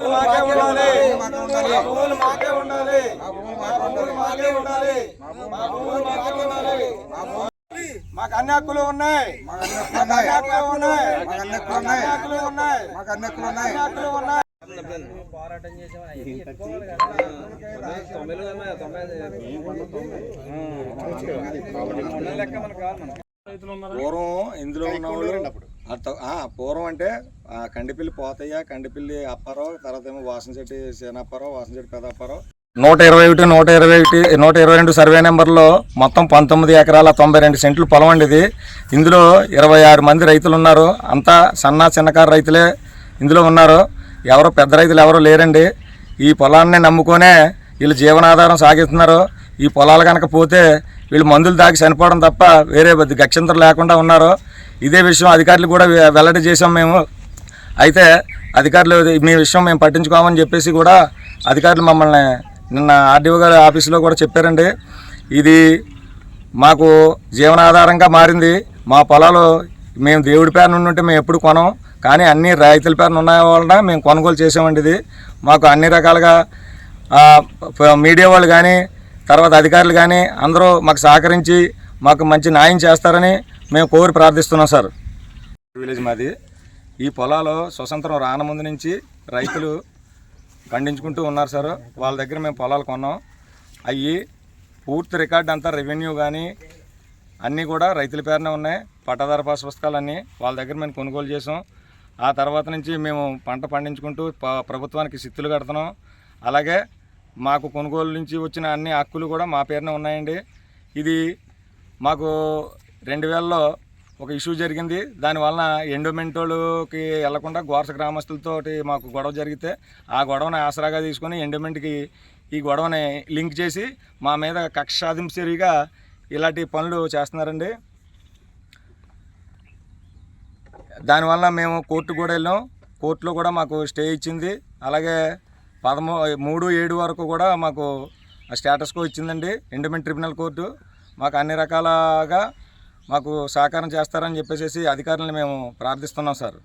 మాకే ఉండాలి మా భూములు మాకే ఉండాలి మా భూములు మాకే ఉండాలి మా భూములు మాకే ఉండాలి మాకు అన్ని హక్కులు ఉన్నాయి మాకు అన్ని హక్కులు ఉన్నాయి మాకు ఉన్నాయి ఉన్నాయి పూర్వం ఇందులో ఉన్నవాళ్ళు ఆ, పూర్వం అంటే కండిపిల్లి పోతయ్య కండిపిల్లి అప్పారావు తర్వాత ఏమో వాసనశెట్టి చెట్టు వాసనశెట్టి పెదప్పారావు. నూట ఇరవై ఒకటి నూట ఇరవై ఒకటి నూట ఇరవై రెండు సర్వే నెంబర్లో మొత్తం పంతొమ్మిది ఎకరాల తొంభై రెండు సెంట్లు పొలం అండి ఇది. ఇందులో ఇరవై ఆరు మంది రైతులు ఉన్నారు. అంతా సన్న చిన్నకారు రైతులే ఇందులో ఉన్నారు. ఎవరో పెద్ద రైతులు ఎవరో లేరండి. ఈ పొలాన్ని నమ్ముకొనే వీళ్ళు జీవనాధారం సాగిస్తున్నారు. ఈ పొలాలు కనుక పోతే వీళ్ళు మందులు దాగి చనిపోవడం తప్ప వేరే గక్షంతరం లేకుండా ఉన్నారు. ఇదే విషయం అధికారులు కూడా వెల్లడి చేసాం మేము. అయితే అధికారులు మీ విషయం మేము పట్టించుకోమని చెప్పేసి కూడా అధికారులు మమ్మల్ని నిన్న ఆర్డీఓ గారి ఆఫీసులో కూడా చెప్పారండి. ఇది మాకు జీవనాధారంగా మారింది. మా పొలాలు మేము దేవుడి పేరున ఉంటే మేము ఎప్పుడు కొనం కానీ అన్ని రైతుల పేరున ఉన్న వలన మేము కొనుగోలు చేసామండి ఇది. మాకు అన్ని రకాలుగా మీడియా వాళ్ళు కానీ తర్వాత అధికారులు కానీ అందరూ మాకు సహకరించి మాకు మంచి న్యాయం చేస్తారని మేము కోరి ప్రార్థిస్తున్నాం సార్. విలేజ్ మాది. ఈ పొలాలు స్వతంత్రం రానముందు నుంచి రైతులు ఖండించుకుంటూ ఉన్నారు సార్. వాళ్ళ దగ్గర మేము పొలాలు కొన్నాం. అవి పూర్తి రికార్డ్ అంతా రెవెన్యూ కానీ అన్నీ కూడా రైతుల పేరునే ఉన్నాయి. పట్టాదార పాస్ పుస్తకాలన్నీ వాళ్ళ దగ్గర మేము కొనుగోలు చేసాం. ఆ తర్వాత నుంచి మేము పంట పండించుకుంటూ ప్రభుత్వానికి సిత్తులు కడుతున్నాం. అలాగే మాకు కొనుగోలు నుంచి వచ్చిన అన్ని హక్కులు కూడా మా పేరునే ఉన్నాయండి. ఇది మాకు రెండు వేలలో ఒక ఇష్యూ జరిగింది. దానివలన ఎండోమెంట్ వాళ్ళకి వెళ్ళకుండా గోర్స గ్రామస్తులతోటి మాకు గొడవ జరిగితే ఆ గొడవని ఆసరాగా తీసుకొని ఎండోమెంట్కి ఈ గొడవని లింక్ చేసి మా మీద కక్ష సాధించరిగా ఇలాంటి పనులు చేస్తున్నారండి. దానివల్ల మేము కోర్టు కూడా వెళ్ళాం. కోర్టులో కూడా మాకు స్టే ఇచ్చింది. అలాగే పదమూ మూడు ఏడు వరకు కూడా మాకు స్టేటస్కో ఇచ్చిందండి ఎండోమెంట్ ట్రిబ్యునల్ కోర్టు. మాకు అన్ని రకాలుగా మాకు సహకారం చేస్తారని చెప్పేసి అధికారులను మేము ప్రార్థిస్తున్నాం సార్.